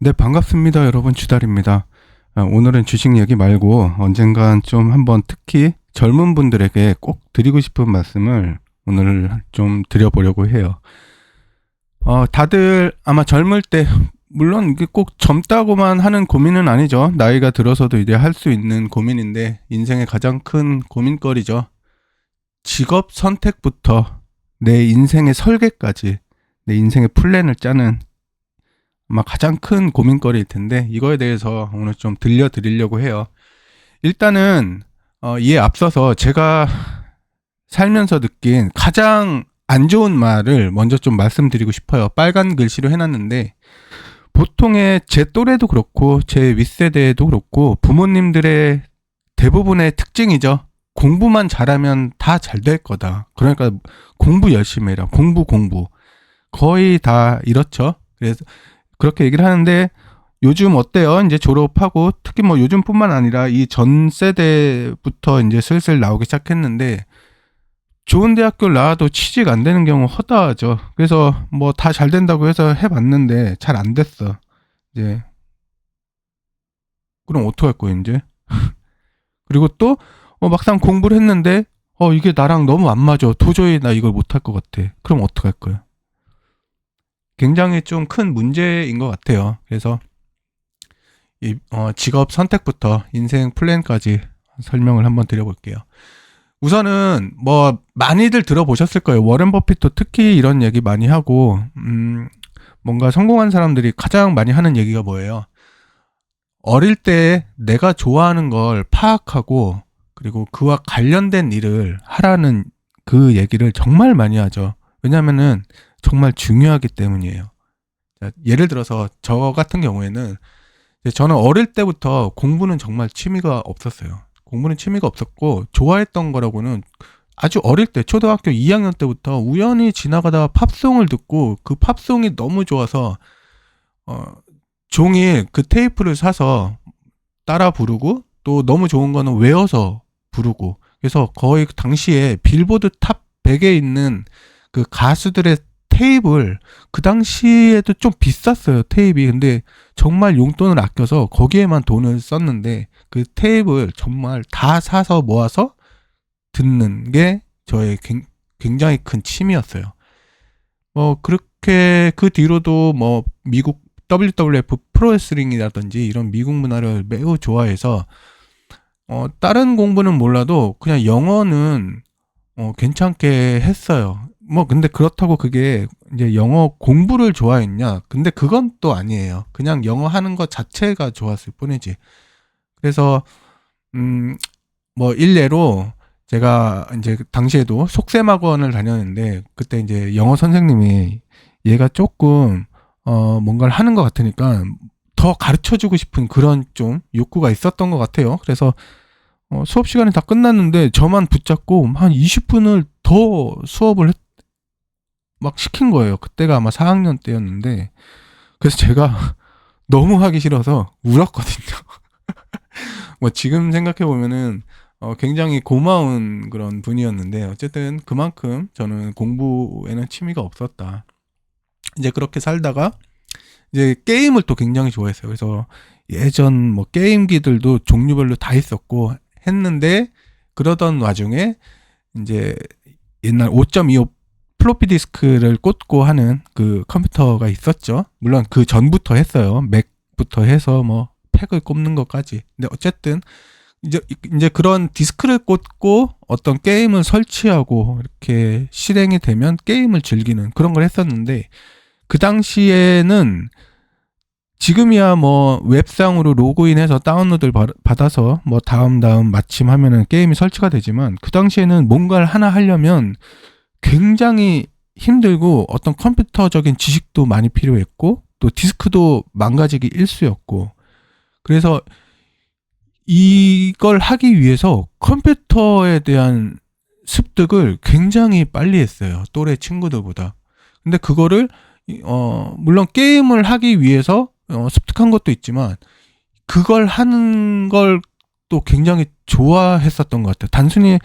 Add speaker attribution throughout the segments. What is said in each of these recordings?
Speaker 1: 네, 반갑습니다. 여러분, 주달입니다. 아, 오늘은 주식 얘기 말고 언젠간 좀 한번 특히 젊은 분들에게 꼭 드리고 싶은 말씀을 오늘 좀 드려보려고 해요. 어, 다들 아마 젊을 때, 물론 꼭 젊다고만 하는 고민은 아니죠. 나이가 들어서도 이제 할 수 있는 고민인데, 인생의 가장 큰 고민거리죠. 직업 선택부터 내 인생의 설계까지, 내 인생의 플랜을 짜는 아마 가장 큰 고민거리일 텐데 이거에 대해서 오늘 좀 들려드리려고 해요. 일단은 어, 이에 앞서서 제가 살면서 느낀 가장 안 좋은 말을 먼저 좀 말씀드리고 싶어요. 빨간 글씨로 해놨는데 보통의 제 또래도 그렇고 제 윗세대도 그렇고 부모님들의 대부분의 특징이죠. 공부만 잘하면 다 잘 될 거다. 그러니까 공부 열심히 해라. 공부 공부. 거의 다 이렇죠. 그래서 그렇게 얘기를 하는데 요즘 어때요? 이제 졸업하고 특히 뭐 요즘뿐만 아니라 이 전 세대부터 이제 슬슬 나오기 시작했는데 좋은 대학교 나와도 취직 안 되는 경우 허다하죠. 그래서 뭐 다 잘 된다고 해서 해봤는데 잘 안 됐어. 이제 그럼 어떡할 거야 이제? 그리고 또 어, 막상 공부를 했는데 어 이게 나랑 너무 안 맞아. 도저히 나 이걸 못할 것 같아. 그럼 어떡할 거야? 굉장히 좀 큰 문제인 것 같아요. 그래서 이 어, 직업 선택부터 인생 플랜까지 설명을 한번 드려볼게요. 우선은 뭐 많이들 들어보셨을 거예요. 워렌 버핏도 특히 이런 얘기 많이 하고 음, 뭔가 성공한 사람들이 가장 많이 하는 얘기가 뭐예요? 어릴 때 내가 좋아하는 걸 파악하고 그리고 그와 관련된 일을 하라는 그 얘기를 정말 많이 하죠. 왜냐면은 정말 중요하기 때문이에요. 예를 들어서 저 같은 경우에는 저는 어릴 때부터 공부는 정말 취미가 없었어요. 공부는 취미가 없었고 좋아했던 거라고는 아주 어릴 때 초등학교 2학년 때부터 우연히 지나가다가 팝송을 듣고 그 팝송이 너무 좋아서 어 종일 그 테이프를 사서 따라 부르고 또 너무 좋은 거는 외워서 부르고 그래서 거의 당시에 빌보드 탑 100에 있는 그 가수들의 테이프를 그 당시에도 좀 비쌌어요 테이프이 근데 정말 용돈을 아껴서 거기에만 돈을 썼는데 그 테이프를 정말 다 사서 모아서 듣는 게 저의 굉장히 큰 취미였어요. 뭐 그렇게 그 뒤로도 뭐 미국 WWF 프로레슬링이라든지 이런 미국 문화를 매우 좋아해서 어 다른 공부는 몰라도 그냥 영어는 어 괜찮게 했어요. 뭐 근데 그렇다고 그게 이제 영어 공부를 좋아했냐? 근데 그건 또 아니에요. 그냥 영어 하는 것 자체가 좋았을 뿐이지. 그래서 음 뭐 일례로 제가 이제 당시에도 속셈 학원을 다녔는데 그때 이제 영어 선생님이 얘가 조금 어 뭔가를 하는 것 같으니까 더 가르쳐 주고 싶은 그런 좀 욕구가 있었던 것 같아요. 그래서 어 수업 시간이 다 끝났는데 저만 붙잡고 한 20분을 더 수업을 했, 막 시킨 거예요. 그때가 아마 4학년 때였는데 그래서 제가 너무 하기 싫어서 울었거든요. 뭐 지금 생각해 보면은 어 굉장히 고마운 그런 분이었는데 어쨌든 그만큼 저는 공부에는 취미가 없었다. 이제 그렇게 살다가 이제 게임을 또 굉장히 좋아했어요. 그래서 예전 뭐 게임기들도 종류별로 다 있었고 했는데 그러던 와중에 이제 옛날 5.25 플로피 디스크를 꽂고 하는 그 컴퓨터가 있었죠. 물론 그 전부터 했어요. 맥부터 해서 뭐 팩을 꼽는 것까지. 근데 어쨌든 이제 이제 그런 디스크를 꽂고 어떤 게임을 설치하고 이렇게 실행이 되면 게임을 즐기는 그런 걸 했었는데 그 당시에는 지금이야 뭐 웹상으로 로그인해서 다운로드를 받아서 뭐 다음 다음 마침 하면은 게임이 설치가 되지만 그 당시에는 뭔가를 하나 하려면 굉장히 힘들고 어떤 컴퓨터적인 지식도 많이 필요했고 또 디스크도 망가지기 일쑤였고 그래서 이걸 하기 위해서 컴퓨터에 대한 습득을 굉장히 빨리 했어요. 또래 친구들보다. 근데 그거를 어 물론 게임을 하기 위해서 어, 습득한 것도 있지만 그걸 하는 걸 또 굉장히 좋아했었던 것 같아요. 단순히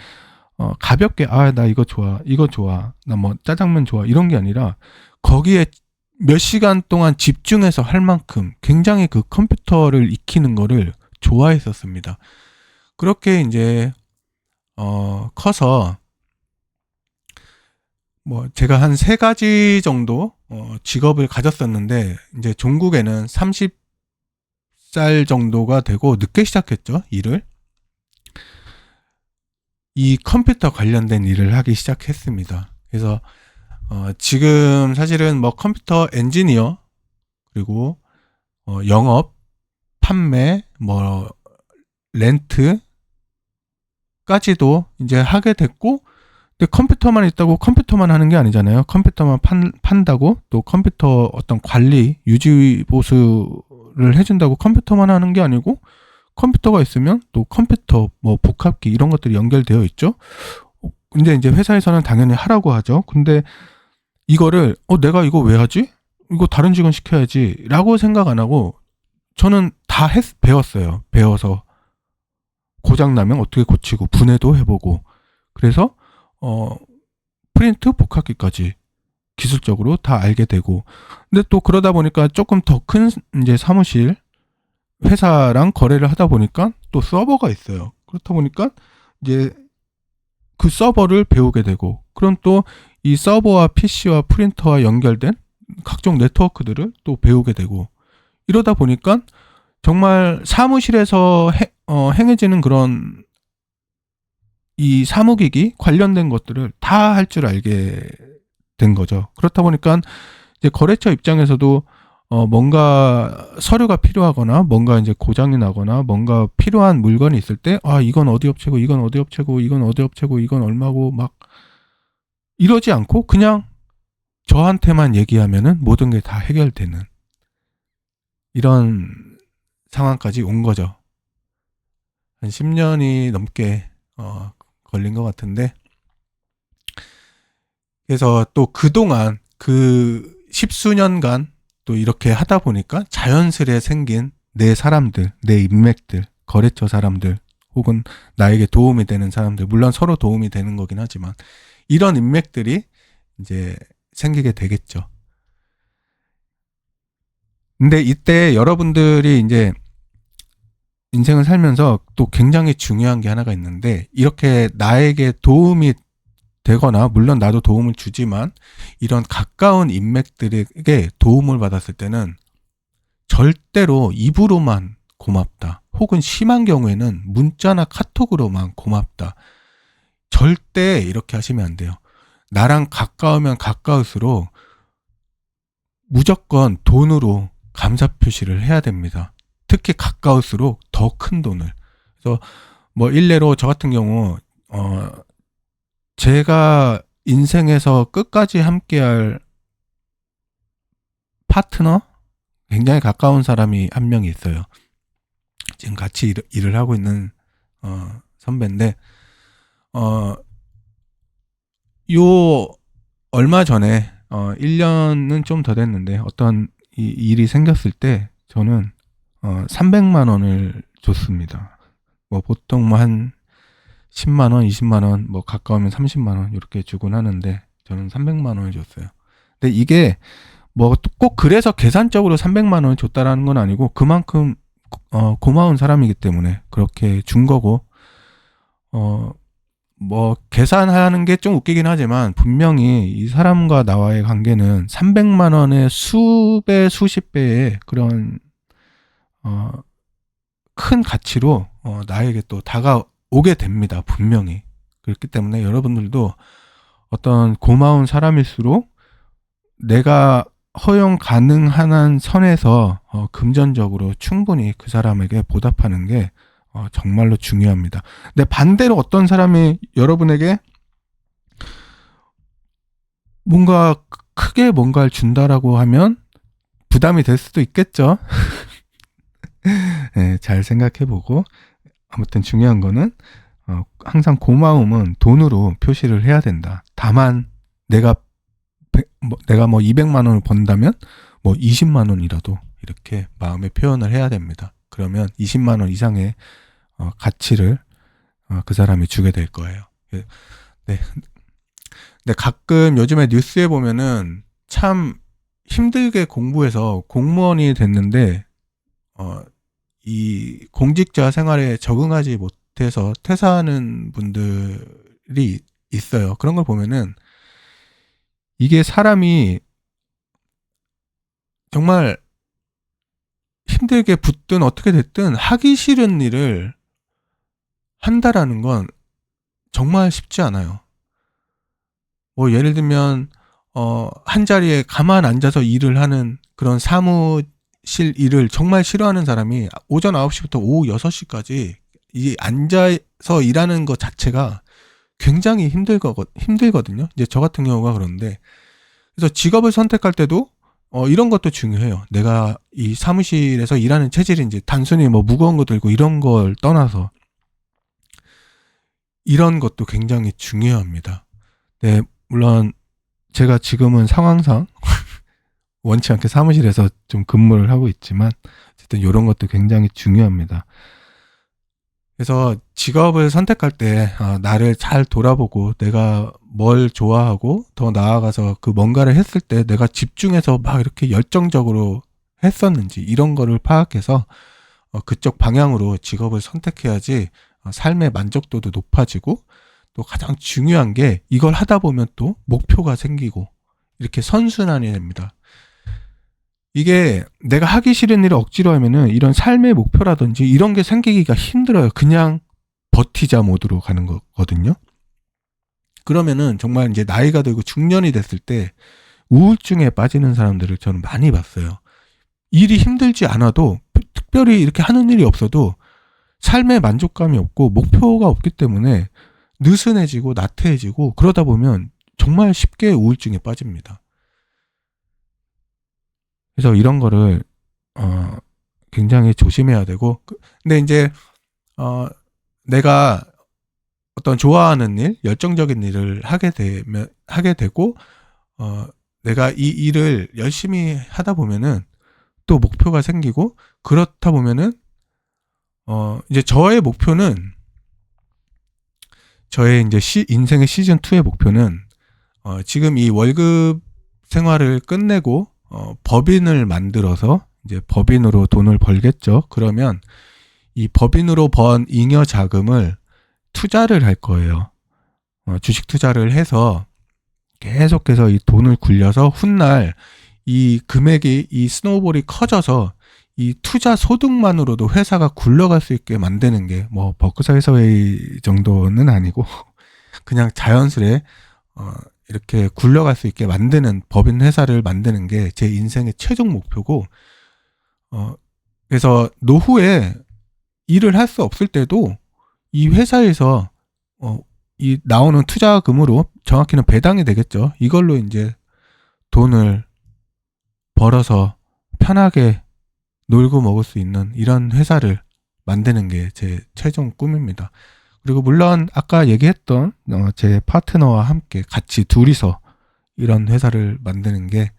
Speaker 1: 어, 가볍게 아 나 이거 좋아 이거 좋아 나 뭐 짜장면 좋아 이런 게 아니라 거기에 몇 시간 동안 집중해서 할 만큼 굉장히 그 컴퓨터를 익히는 거를 좋아했었습니다. 그렇게 이제 어 커서 뭐 제가 한 세 가지 정도 어 직업을 가졌었는데 이제 종국에는 30살 정도가 되고 늦게 시작했죠, 일을. 이 컴퓨터 관련된 일을 하기 시작했습니다. 그래서 어, 지금 사실은 뭐 컴퓨터 엔지니어 그리고 어, 영업, 판매, 뭐 렌트까지도 이제 하게 됐고 근데 컴퓨터만 있다고 컴퓨터만 하는 게 아니잖아요. 컴퓨터만 판, 판다고 또 컴퓨터 어떤 관리, 유지 보수를 해준다고 컴퓨터만 하는 게 아니고 컴퓨터가 있으면 또 컴퓨터 뭐 복합기 이런 것들이 연결되어 있죠. 어, 근데 이제 회사에서는 당연히 하라고 하죠. 근데 이거를 어 내가 이거 왜 하지? 이거 다른 직원 시켜야지라고 생각 안 하고 저는 다 했, 배웠어요. 배워서 고장 나면 어떻게 고치고 분해도 해보고 그래서 어 프린트 복합기까지 기술적으로 다 알게 되고 근데 또 그러다 보니까 조금 더 큰 이제 사무실 회사랑 거래를 하다 보니까 또 서버가 있어요. 그렇다 보니까 이제 그 서버를 배우게 되고 그럼 또 이 서버와 PC와 프린터와 연결된 각종 네트워크들을 또 배우게 되고 이러다 보니까 정말 사무실에서 해, 어, 행해지는 그런 이 사무기기 관련된 것들을 다 할 줄 알게 된 거죠. 그렇다 보니까 이제 거래처 입장에서도 어, 뭔가 서류가 필요하거나 뭔가 이제 고장이 나거나 뭔가 필요한 물건이 있을 때 아, 이건 어디 업체고 이건 어디 업체고 이건 어디 업체고 이건 얼마고 막 이러지 않고 그냥 저한테만 얘기하면은 모든 게 다 해결되는 이런 상황까지 온 거죠. 한 10년이 넘게 어, 걸린 것 같은데 그래서 또 그동안 그 십수년간 또 이렇게 하다 보니까 자연스레 생긴 내 사람들, 내 인맥들, 거래처 사람들, 혹은 나에게 도움이 되는 사람들, 물론 서로 도움이 되는 거긴 하지만, 이런 인맥들이 이제 생기게 되겠죠. 근데 이때 여러분들이 이제 인생을 살면서 또 굉장히 중요한 게 하나가 있는데, 이렇게 나에게 도움이 되거나, 물론 나도 도움을 주지만, 이런 가까운 인맥들에게 도움을 받았을 때는 절대로 입으로만 고맙다. 혹은 심한 경우에는 문자나 카톡으로만 고맙다. 절대 이렇게 하시면 안 돼요. 나랑 가까우면 가까울수록 무조건 돈으로 감사 표시를 해야 됩니다. 특히 가까울수록 더 큰 돈을. 그래서 뭐 일례로 저 같은 경우 어 제가 인생에서 끝까지 함께할 파트너 굉장히 가까운 사람이 한 명이 있어요. 지금 같이 일, 일을 하고 있는 어, 선배인데 어, 요 얼마 전에 어, 1년은 좀 더 됐는데 어떤 이 일이 생겼을 때 저는 어, 300만 원을 줬습니다. 뭐 보통 뭐 한 10만 원, 20만 원, 뭐 가까우면 30만 원 이렇게 주곤 하는데 저는 300만 원을 줬어요. 근데 이게 뭐 꼭 그래서 계산적으로 300만 원을 줬다라는 건 아니고 그만큼 어 고마운 사람이기 때문에 그렇게 준 거고 어 뭐 계산하는 게 좀 웃기긴 하지만 분명히 이 사람과 나와의 관계는 300만 원의 수배 수십 배의 그런 어큰 가치로 어 나에게 또 다가 오게 됩니다. 분명히. 그렇기 때문에 여러분들도 어떤 고마운 사람일수록 내가 허용 가능한 선에서 어, 금전적으로 충분히 그 사람에게 보답하는 게 어, 정말로 중요합니다. 근데 반대로 어떤 사람이 여러분에게 뭔가 크게 뭔가를 준다라고 하면 부담이 될 수도 있겠죠. 네, 잘 생각해보고 아무튼 중요한 거는 어, 항상 고마움은 돈으로 표시를 해야 된다. 다만 내가 뭐, 내가 뭐 200만 원을 번다면 뭐 20만 원이라도 이렇게 마음의 표현을 해야 됩니다. 그러면 20만 원 이상의 어, 가치를 어, 그 사람이 주게 될 거예요. 예, 네. 근데 가끔 요즘에 뉴스에 보면은 참 힘들게 공부해서 공무원이 됐는데 어, 이 공직자 생활에 적응하지 못해서 퇴사하는 분들이 있어요. 그런 걸 보면은 이게 사람이 정말 힘들게 붙든 어떻게 됐든 하기 싫은 일을 한다라는 건 정말 쉽지 않아요. 뭐 예를 들면 어, 한 자리에 가만 앉아서 일을 하는 그런 사무 실 일을 정말 싫어하는 사람이 오전 9시부터 오후 6시까지 이 앉아서 일하는 것 자체가 굉장히 힘들거, 힘들거든요. 이제 저 같은 경우가 그런데 그래서 직업을 선택할 때도 어, 이런 것도 중요해요. 내가 이 사무실에서 일하는 이제 단순히 뭐 무거운 거 들고 이런 걸 떠나서 이런 것도 굉장히 중요합니다. 네, 물론 제가 지금은 상황상 원치 않게 사무실에서 좀 근무를 하고 있지만 어쨌든 이런 것도 굉장히 중요합니다. 그래서 직업을 선택할 때 아, 나를 잘 돌아보고 내가 뭘 좋아하고 더 나아가서 그 뭔가를 했을 때 내가 집중해서 막 이렇게 열정적으로 했었는지 이런 거를 파악해서 어, 그쪽 방향으로 직업을 선택해야지 어, 삶의 만족도도 높아지고 또 가장 중요한 게 이걸 하다 보면 또 목표가 생기고 이렇게 선순환이 됩니다. 이게 내가 하기 싫은 일을 억지로 하면은 이런 삶의 목표라든지 이런 게 생기기가 힘들어요. 그냥 버티자 모드로 가는 거거든요. 그러면은 정말 이제 나이가 들고 중년이 됐을 때 우울증에 빠지는 사람들을 저는 많이 봤어요. 일이 힘들지 않아도 특별히 이렇게 하는 일이 없어도 삶의 만족감이 없고 목표가 없기 때문에 느슨해지고 나태해지고 그러다 보면 정말 쉽게 우울증에 빠집니다. 그래서 이런 거를 어 굉장히 조심해야 되고 그, 근데 이제 어 내가 어떤 좋아하는 일, 열정적인 일을 하게 되면 하게 되고 어 내가 이 일을 열심히 하다 보면은 또 목표가 생기고 그렇다 보면은 어 이제 저의 목표는 저의 이제 시, 인생의 시즌 2의 목표는 어, 지금 이 월급 생활을 끝내고 어, 법인을 만들어서 이제 법인으로 돈을 벌겠죠. 그러면 이 법인으로 번 잉여 자금을 투자를 할 거예요. 어, 주식 투자를 해서 계속해서 이 돈을 굴려서 훗날 이 금액이 이 스노우볼이 커져서 이 투자 소득만으로도 회사가 굴러갈 수 있게 만드는 게 뭐 버크사 해서웨이 정도는 아니고 그냥 자연스레 어 이렇게 굴러갈 수 있게 만드는 법인 회사를 만드는 게 제 인생의 최종 목표고 어 그래서 노후에 일을 할 수 없을 때도 이 회사에서 어 이 나오는 투자금으로 정확히는 배당이 되겠죠. 이걸로 이제 돈을 벌어서 편하게 놀고 먹을 수 있는 이런 회사를 만드는 게 제 최종 꿈입니다. 그리고 물론 아까 얘기했던 어, 제 파트너와 함께 같이 둘이서 이런 회사를 만드는 게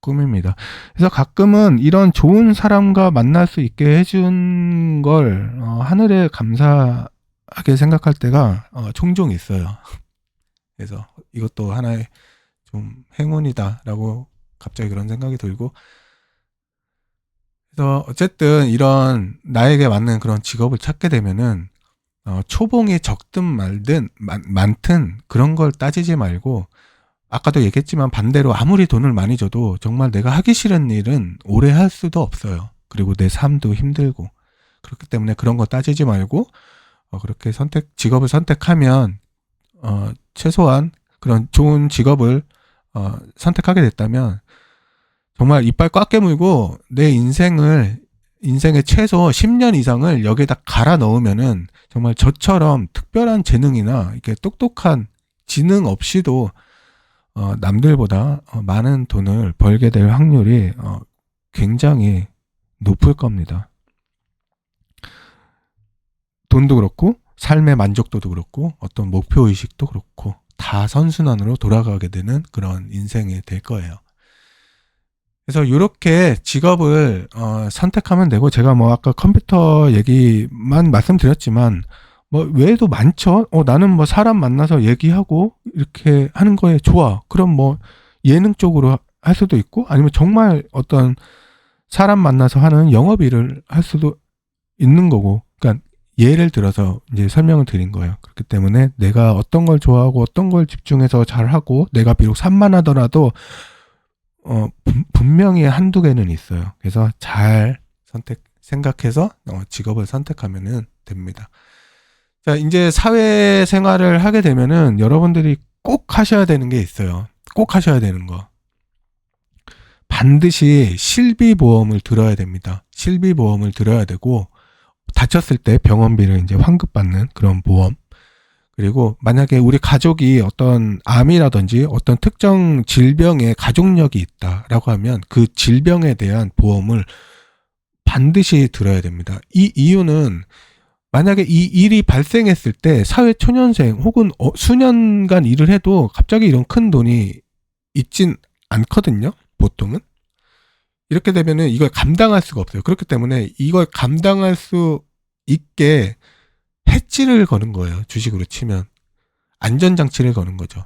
Speaker 1: 꿈입니다. 그래서 가끔은 이런 좋은 사람과 만날 수 있게 해준 걸 어, 하늘에 감사하게 생각할 때가 어, 종종 있어요. 그래서 이것도 하나의 좀 행운이다라고 갑자기 그런 생각이 들고 그래서 어쨌든 이런 나에게 맞는 그런 직업을 찾게 되면은 어, 초봉이 적든 말든 많, 많든 그런 걸 따지지 말고 아까도 얘기했지만 반대로 아무리 돈을 많이 줘도 정말 내가 하기 싫은 일은 오래 할 수도 없어요. 그리고 내 삶도 힘들고 그렇기 때문에 그런 거 따지지 말고 어, 그렇게 선택 직업을 선택하면 어, 최소한 그런 좋은 직업을 어, 선택하게 됐다면 정말 이빨 꽉 깨물고 내 인생을 인생의 최소 10년 이상을 여기에다 갈아 넣으면은 정말 저처럼 특별한 재능이나 이렇게 똑똑한 지능 없이도 어, 남들보다 어, 많은 돈을 벌게 될 확률이 어, 굉장히 높을 겁니다. 돈도 그렇고 삶의 만족도도 그렇고 어떤 목표 의식도 그렇고 다 선순환으로 돌아가게 되는 그런 인생이 될 거예요. 그래서 이렇게 직업을 어, 선택하면 되고 제가 뭐 아까 컴퓨터 얘기만 말씀드렸지만 뭐 외에도 많죠. 어 나는 뭐 사람 만나서 얘기하고 이렇게 하는 거에 좋아. 그럼 뭐 예능 쪽으로 할 수도 있고 아니면 정말 어떤 사람 만나서 하는 영업 일을 할 수도 있는 거고 그러니까 예를 들어서 이제 설명을 드린 거예요. 그렇기 때문에 내가 어떤 걸 좋아하고 어떤 걸 집중해서 잘 하고 내가 비록 산만하더라도 어 분- 분명히 한두 개는 있어요. 그래서 잘 선택 생각해서 어, 직업을 선택하면은 됩니다. 자, 이제 사회 생활을 하게 되면은 여러분들이 꼭 하셔야 되는 게 있어요. 꼭 하셔야 되는 거. 반드시 실비보험을 들어야 됩니다. 실비보험을 들어야 되고 다쳤을 때 병원비를 이제 환급받는 그런 보험. 그리고 만약에 우리 가족이 어떤 암이라든지 어떤 특정 질병에 가족력이 있다라고 하면 그 질병에 대한 보험을 반드시 들어야 됩니다. 이 이유는 만약에 이 일이 발생했을 때 사회 초년생 혹은 어, 수년간 일을 해도 갑자기 이런 큰 돈이 있진 않거든요. 보통은. 이렇게 되면은 이걸 감당할 수가 없어요. 그렇기 때문에 이걸 감당할 수 있게 해지를 거는 거예요. 주식으로 치면. 안전장치를 거는 거죠.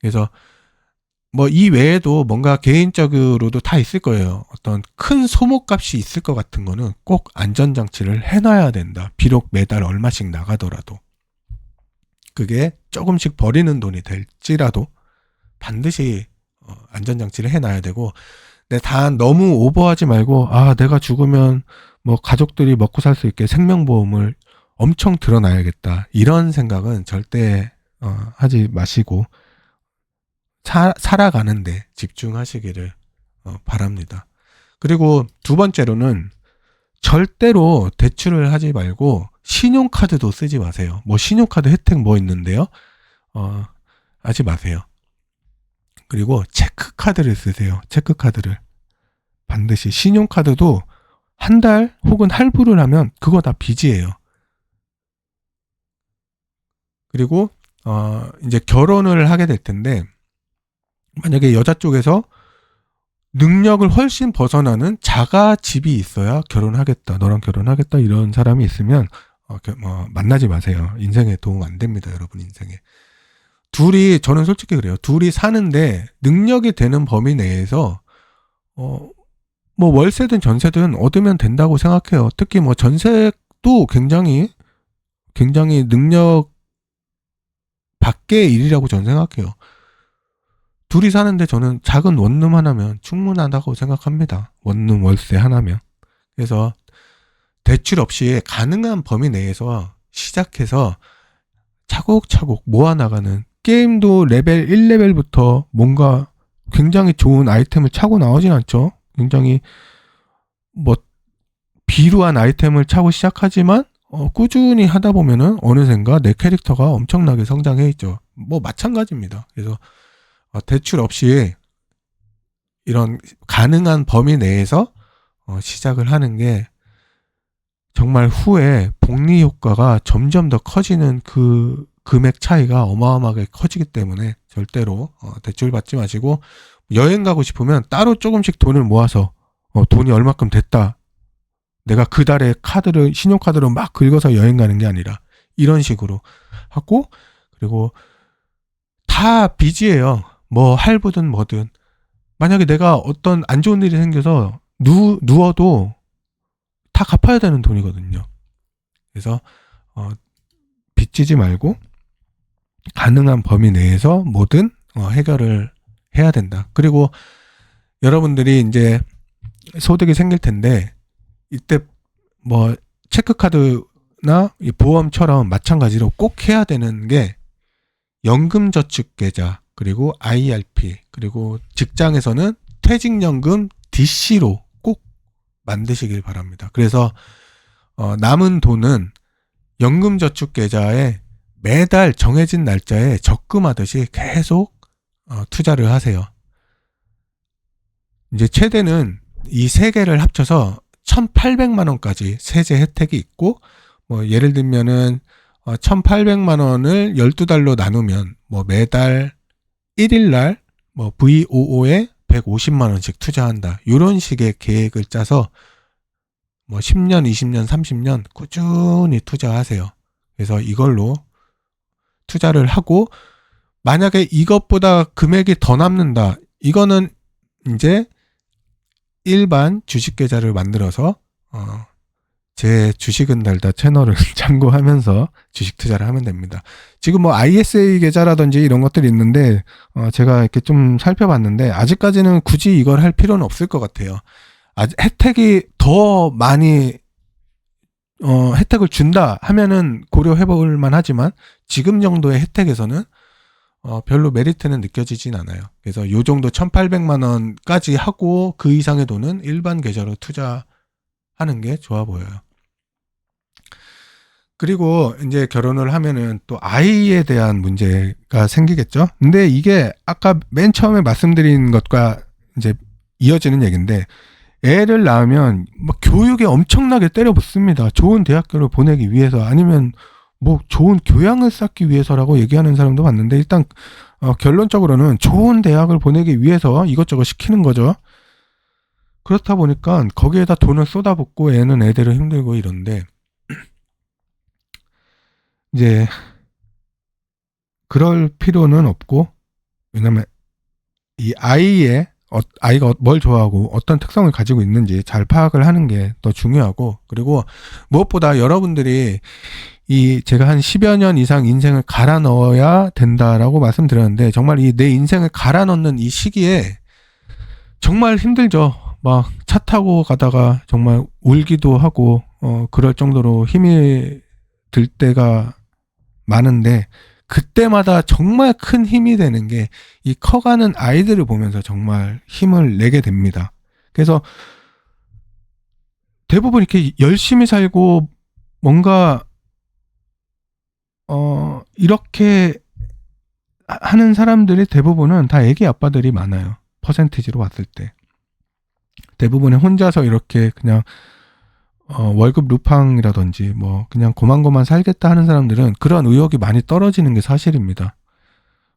Speaker 1: 그래서 뭐 이 외에도 뭔가 개인적으로도 다 있을 거예요. 어떤 큰 소모값이 있을 것 같은 거는 꼭 안전장치를 해놔야 된다. 비록 매달 얼마씩 나가더라도. 그게 조금씩 버리는 돈이 될지라도 반드시 어, 안전장치를 해놔야 되고, 근데 단 너무 오버하지 말고, 아, 내가 죽으면 뭐 가족들이 먹고 살 수 있게 생명보험을 엄청 들어놔야겠다. 이런 생각은 절대 어, 하지 마시고, 사, 살아가는데 집중하시기를 어, 바랍니다. 그리고 두 번째로는 절대로 대출을 하지 말고 신용카드도 쓰지 마세요. 뭐 신용카드 혜택 뭐 있는데요? 어, 하지 마세요. 그리고 체크카드를 쓰세요. 체크카드를. 반드시 신용카드도 한 달 혹은 할부를 하면 그거 다 빚이에요. 그리고 어 이제 결혼을 하게 될 텐데 만약에 여자 쪽에서 능력을 훨씬 벗어나는 자가 집이 있어야 결혼하겠다. 너랑 결혼하겠다. 이런 사람이 있으면 어, 겨- 뭐, 만나지 마세요. 인생에 도움 안 됩니다. 여러분 인생에. 둘이 저는 솔직히 그래요. 둘이 사는데 능력이 되는 범위 내에서 어, 뭐 월세든 전세든 얻으면 된다고 생각해요. 특히 뭐 전세도 굉장히 굉장히 능력 밖의 일이라고 저는 생각해요. 둘이 사는데 저는 작은 원룸 하나면 충분하다고 생각합니다. 원룸 월세 하나면. 그래서 대출 없이 가능한 범위 내에서 시작해서 차곡차곡 모아나가는 게임도 레벨 1레벨부터 뭔가 굉장히 좋은 아이템을 차고 나오진 않죠. 굉장히 뭐 비루한 아이템을 차고 시작하지만 어, 꾸준히 하다 보면은 어느샌가 내 캐릭터가 엄청나게 성장해 있죠. 뭐 마찬가지입니다. 그래서 어, 대출 없이 이런 가능한 범위 내에서 어, 시작을 하는 게 정말 후에 복리 효과가 점점 더 커지는 그 금액 차이가 어마어마하게 커지기 때문에 절대로 어, 대출 받지 마시고 여행 가고 싶으면 따로 조금씩 돈을 모아서 어, 돈이 얼마큼 됐다. 내가 그 달에 카드를 신용카드로 막 긁어서 여행 가는 게 아니라 이런 식으로 하고 그리고 다 빚이에요. 뭐 할부든 뭐든 만약에 내가 어떤 안 좋은 일이 생겨서 누 누워도 다 갚아야 되는 돈이거든요. 그래서 어, 빚지지 말고 가능한 범위 내에서 뭐든 어, 해결을 해야 된다. 그리고 여러분들이 이제 소득이 생길 텐데 이때 뭐 체크카드나 이 보험처럼 마찬가지로 꼭 해야 되는 게 연금저축계좌 그리고 IRP 그리고 직장에서는 퇴직연금 DC로 꼭 만드시길 바랍니다. 그래서 어, 남은 돈은 연금저축계좌에 매달 정해진 날짜에 적금하듯이 계속 어, 투자를 하세요. 이제 최대는 이 세 개를 합쳐서 1,800만 원까지 세제 혜택이 있고 뭐 예를 들면은 어, 1,800만 원을 12달로 나누면 뭐 매달 1일 날뭐 VOO에 150만 원씩 투자한다. 이런 식의 계획을 짜서 뭐 10년, 20년, 30년 꾸준히 투자하세요. 그래서 이걸로 투자를 하고 만약에 이것보다 금액이 더 남는다. 이거는 이제 일반 주식 계좌를 만들어서 어, 제 주식은 달다 채널을 참고하면서 주식 투자를 하면 됩니다. 지금 뭐 ISA 계좌라든지 이런 것들이 있는데 어, 제가 이렇게 좀 살펴봤는데 아직까지는 굳이 이걸 할 필요는 없을 것 같아요. 아, 혜택이 더 많이 어, 혜택을 준다 하면은 고려해 볼 만하지만 지금 정도의 혜택에서는 어, 별로 메리트는 느껴지진 않아요. 그래서 요 정도 1,800만 원까지 하고 그 이상의 돈은 일반 계좌로 투자하는 게 좋아 보여요. 그리고 이제 결혼을 하면은 또 아이에 대한 문제가 생기겠죠. 근데 이게 아까 맨 처음에 말씀드린 것과 이제 이어지는 얘기인데 애를 낳으면 막 교육에 엄청나게 때려 붙습니다. 좋은 대학교를 보내기 위해서 아니면 뭐 좋은 교양을 쌓기 위해서라고 얘기하는 사람도 봤는데 일단 어, 결론적으로는 좋은 대학을 보내기 위해서 이것저것 시키는 거죠. 그렇다 보니까 거기에다 돈을 쏟아붓고 애는 애대로 힘들고 이런데 이제 그럴 필요는 없고 왜냐면 이 아이의 어, 아이가 뭘 좋아하고 어떤 특성을 가지고 있는지 잘 파악을 하는 게 더 중요하고 그리고 무엇보다 여러분들이 이 제가 한 10여 년 이상 인생을 갈아 넣어야 된다라고 말씀드렸는데 정말 이 내 인생을 갈아 넣는 이 시기에 정말 힘들죠. 막 차 타고 가다가 정말 울기도 하고 어 그럴 정도로 힘이 들 때가 많은데 그때마다 정말 큰 힘이 되는 게 이 커가는 아이들을 보면서 정말 힘을 내게 됩니다. 그래서 대부분 이렇게 열심히 살고 뭔가 어 이렇게 하는 사람들이 대부분은 다 애기 아빠들이 많아요. 퍼센티지로 봤을 때. 대부분은 혼자서 이렇게 그냥 어, 월급 루팡이라든지 뭐 그냥 고만고만 살겠다 하는 사람들은 그런 의욕이 많이 떨어지는 게 사실입니다.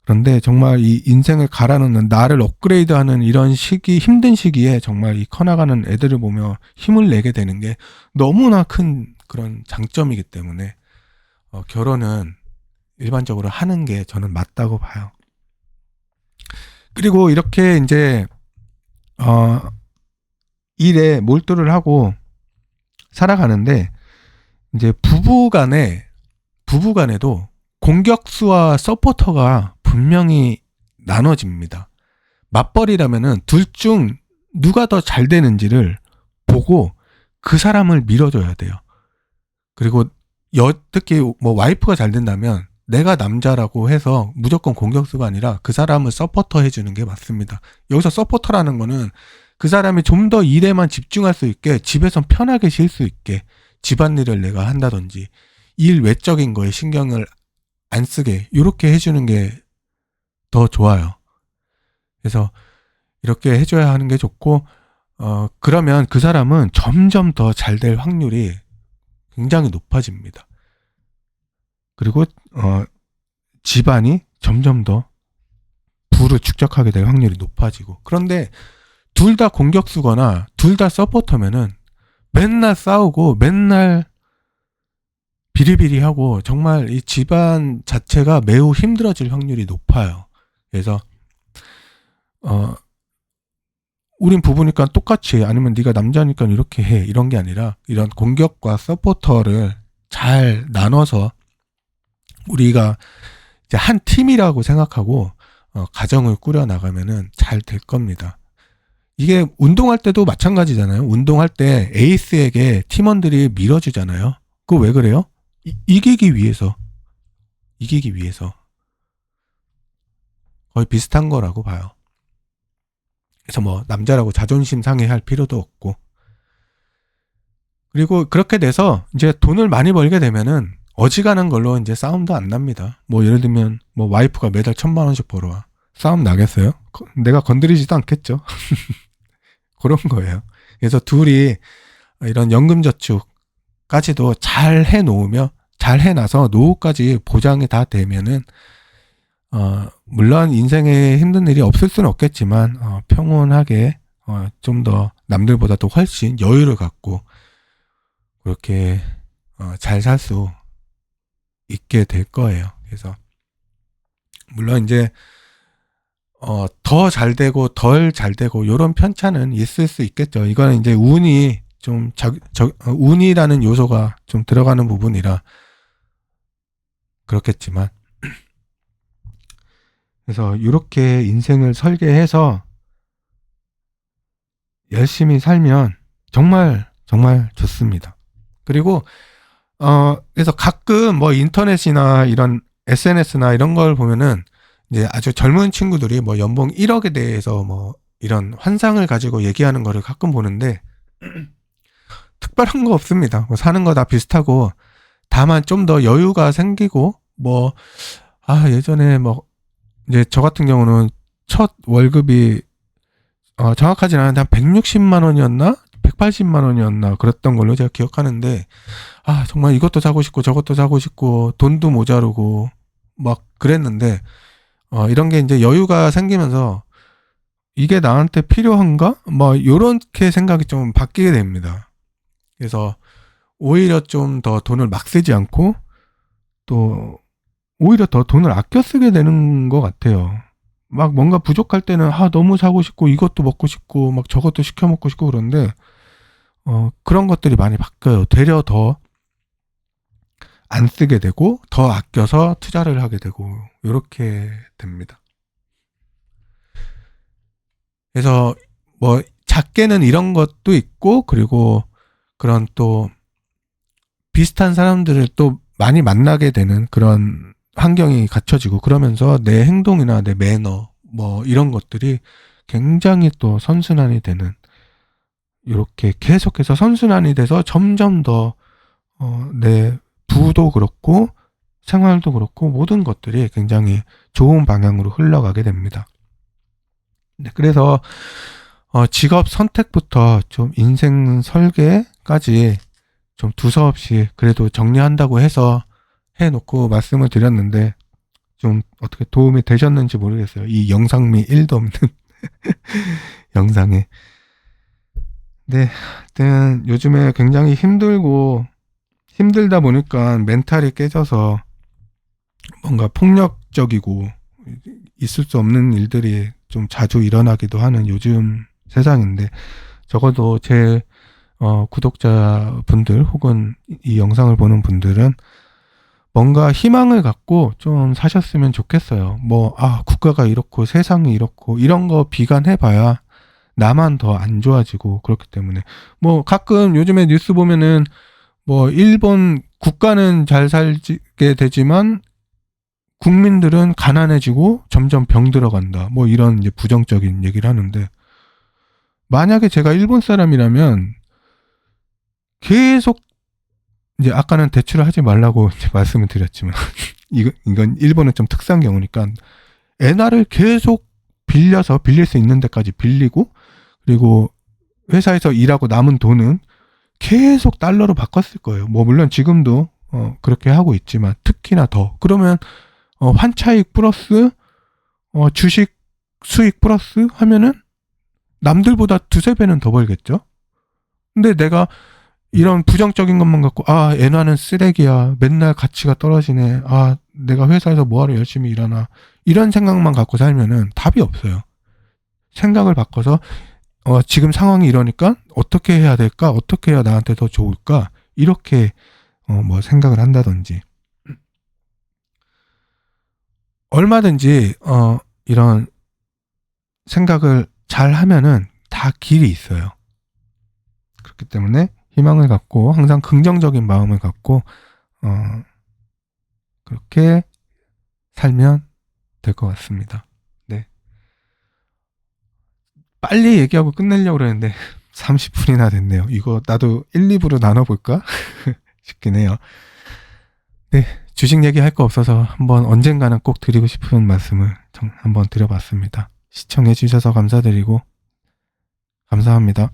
Speaker 1: 그런데 정말 이 인생을 갈아넣는 나를 업그레이드하는 이런 시기 힘든 시기에 정말 이 커나가는 애들을 보며 힘을 내게 되는 게 너무나 큰 그런 장점이기 때문에 어, 결혼은 일반적으로 하는 게 저는 맞다고 봐요. 그리고 이렇게 이제 어 일에 몰두를 하고 살아가는데 이제 부부간에 부부간에도 공격수와 서포터가 분명히 나눠집니다. 맞벌이라면은 둘 중 누가 더 잘 되는지를 보고 그 사람을 밀어줘야 돼요. 그리고 여, 특히 뭐 와이프가 잘 된다면 내가 남자라고 해서 무조건 공격수가 아니라 그 사람을 서포터 해주는 게 맞습니다. 여기서 서포터라는 거는 그 사람이 좀 더 일에만 집중할 수 있게 집에서 편하게 쉴 수 있게 집안일을 내가 한다든지 일 외적인 거에 신경을 안 쓰게 이렇게 해주는 게 더 좋아요. 그래서 이렇게 해줘야 하는 게 좋고 어 그러면 그 사람은 점점 더 잘 될 확률이 굉장히 높아집니다. 그리고 어 집안이 점점 더 부를 축적하게 될 확률이 높아지고 그런데 둘 다 공격수거나 둘 다 서포터면은 맨날 싸우고 맨날 비리비리하고 정말 이 집안 자체가 매우 힘들어질 확률이 높아요. 그래서 어 우린 부부니까 똑같이 아니면 네가 남자니까 이렇게 해 이런 게 아니라 이런 공격과 서포터를 잘 나눠서 우리가 이제 한 팀이라고 생각하고 어, 가정을 꾸려 나가면은 잘 될 겁니다. 이게 운동할 때도 마찬가지잖아요. 운동할 때 에이스에게 팀원들이 밀어주잖아요. 그거 왜 그래요? 이, 이기기 위해서. 이기기 위해서. 거의 비슷한 거라고 봐요. 그래서 뭐 남자라고 자존심 상해할 필요도 없고. 그리고 그렇게 돼서 이제 돈을 많이 벌게 되면은 어지간한 걸로 이제 싸움도 안 납니다. 뭐 예를 들면 뭐 와이프가 매달 천만 원씩 벌어와. 싸움 나겠어요? 내가 건드리지도 않겠죠. 그런 거예요. 그래서 둘이 이런 연금저축까지도 잘 해놓으며 잘 해놔서 노후까지 보장이 다 되면은 어 물론 인생에 힘든 일이 없을 수는 없겠지만 어, 평온하게 어, 좀 더 남들보다도 훨씬 여유를 갖고 그렇게 어, 잘 살 수 있게 될 거예요. 그래서 물론 이제 어, 더 잘 되고 덜 잘 되고 요런 편차는 있을 수 있겠죠. 이거는 이제 운이 좀 저, 저, 어, 운이라는 요소가 좀 들어가는 부분이라 그렇겠지만 그래서 이렇게 인생을 설계해서 열심히 살면 정말 정말 좋습니다. 그리고 어 그래서 가끔 뭐 인터넷이나 이런 SNS나 이런 걸 보면은 이제 아주 젊은 친구들이 뭐 연봉 1억에 대해서 뭐 이런 환상을 가지고 얘기하는 거를 가끔 보는데 특별한 거 없습니다. 뭐 사는 거 다 비슷하고 다만 좀 더 여유가 생기고 뭐 아 예전에 뭐 이제 저 같은 경우는 첫 월급이 어 정확하진 않은데 한 160만 원이었나 180만 원이었나 그랬던 걸로 제가 기억하는데 아 정말 이것도 사고 싶고 저것도 사고 싶고 돈도 모자르고 막 그랬는데 어 이런 게 이제 여유가 생기면서 이게 나한테 필요한가? 뭐 요렇게 생각이 좀 바뀌게 됩니다. 그래서 오히려 좀 더 돈을 막 쓰지 않고 또 오히려 더 돈을 아껴 쓰게 되는 것 같아요. 막 뭔가 부족할 때는 아 너무 사고 싶고 이것도 먹고 싶고 막 저것도 시켜 먹고 싶고 그런데 어 그런 것들이 많이 바뀌어요. 되려 더 안 쓰게 되고 더 아껴서 투자를 하게 되고 이렇게 됩니다. 그래서 뭐 작게는 이런 것도 있고 그리고 그런 또 비슷한 사람들을 또 많이 만나게 되는 그런 환경이 갖춰지고 그러면서 내 행동이나 내 매너 뭐 이런 것들이 굉장히 또 선순환이 되는 이렇게 계속해서 선순환이 돼서 점점 더 어, 내 부도 그렇고 생활도 그렇고 모든 것들이 굉장히 좋은 방향으로 흘러가게 됩니다. 네, 그래서 어, 직업 선택부터 좀 인생 설계까지 좀 두서없이 그래도 정리한다고 해서 해놓고 말씀을 드렸는데 좀 어떻게 도움이 되셨는지 모르겠어요. 이 영상미 1도 없는 영상에. 네, 하여튼 요즘에 굉장히 힘들고 힘들다 보니까 멘탈이 깨져서 뭔가 폭력적이고 있을 수 없는 일들이 좀 자주 일어나기도 하는 요즘 세상인데 적어도 제 어, 구독자분들 혹은 이 영상을 보는 분들은 뭔가 희망을 갖고 좀 사셨으면 좋겠어요. 뭐, 아, 국가가 이렇고 세상이 이렇고 이런 거 비관해봐야 나만 더 안 좋아지고 그렇기 때문에 뭐 가끔 요즘에 뉴스 보면은 뭐 일본 국가는 잘 살게 되지만 국민들은 가난해지고 점점 병 들어간다. 뭐 이런 이제 부정적인 얘기를 하는데 만약에 제가 일본 사람이라면 계속 이제 아까는 대출을 하지 말라고 말씀을 드렸지만 이건 이건 일본은 좀 특수한 경우니까 엔화를 계속 빌려서 빌릴 수 있는 데까지 빌리고 그리고 회사에서 일하고 남은 돈은 계속 달러로 바꿨을 거예요. 뭐 물론 지금도 어 그렇게 하고 있지만 특히나 더. 그러면 어 환차익 플러스 어 주식 수익 플러스 하면은 남들보다 두세 배는 더 벌겠죠. 근데 내가 이런 부정적인 것만 갖고 아 엔화는 쓰레기야. 맨날 가치가 떨어지네. 아 내가 회사에서 뭐하러 열심히 일하나. 이런 생각만 갖고 살면은 답이 없어요. 생각을 바꿔서 어 지금 상황이 이러니까 어떻게 해야 될까? 어떻게 해야 나한테 더 좋을까? 이렇게 어 뭐 생각을 한다든지. 얼마든지 어 이런 생각을 잘 하면은 다 길이 있어요. 그렇기 때문에 희망을 갖고 항상 긍정적인 마음을 갖고 어 그렇게 살면 될 것 같습니다. 네. 빨리 얘기하고 끝내려고 그랬는데 30분이나 됐네요. 이거 나도 1, 2부로 나눠볼까 싶긴 해요. 네. 주식 얘기할 거 없어서 한번 언젠가는 꼭 드리고 싶은 말씀을 한번 드려봤습니다. 시청해 주셔서 감사드리고 감사합니다.